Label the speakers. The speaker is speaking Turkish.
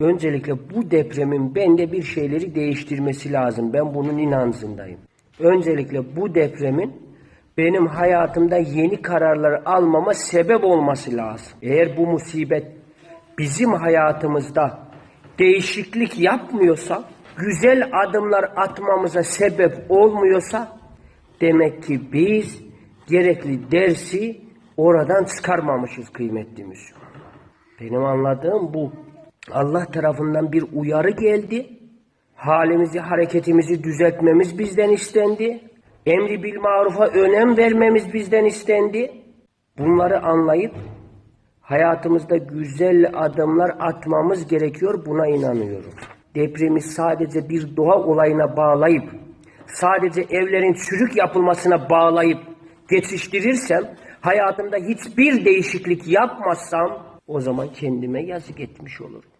Speaker 1: Öncelikle bu depremin bende bir şeyleri değiştirmesi lazım. Ben bunun inancındayım. Öncelikle bu depremin benim hayatımda yeni kararlar almama sebep olması lazım. Eğer bu musibet bizim hayatımızda değişiklik yapmıyorsa, güzel adımlar atmamıza sebep olmuyorsa demek ki biz gerekli dersi oradan çıkarmamışız kıymetli Müslüman. Benim anladığım bu. Allah tarafından bir uyarı geldi. Halimizi, hareketimizi düzeltmemiz bizden istendi. Emri bil marufa önem vermemiz bizden istendi. Bunları anlayıp hayatımızda güzel adımlar atmamız gerekiyor. Buna inanıyorum. Depremi sadece bir doğa olayına bağlayıp, sadece evlerin çürük yapılmasına bağlayıp geçiştirirsem, hayatımda hiçbir değişiklik yapmazsam o zaman kendime yazık etmiş olurum.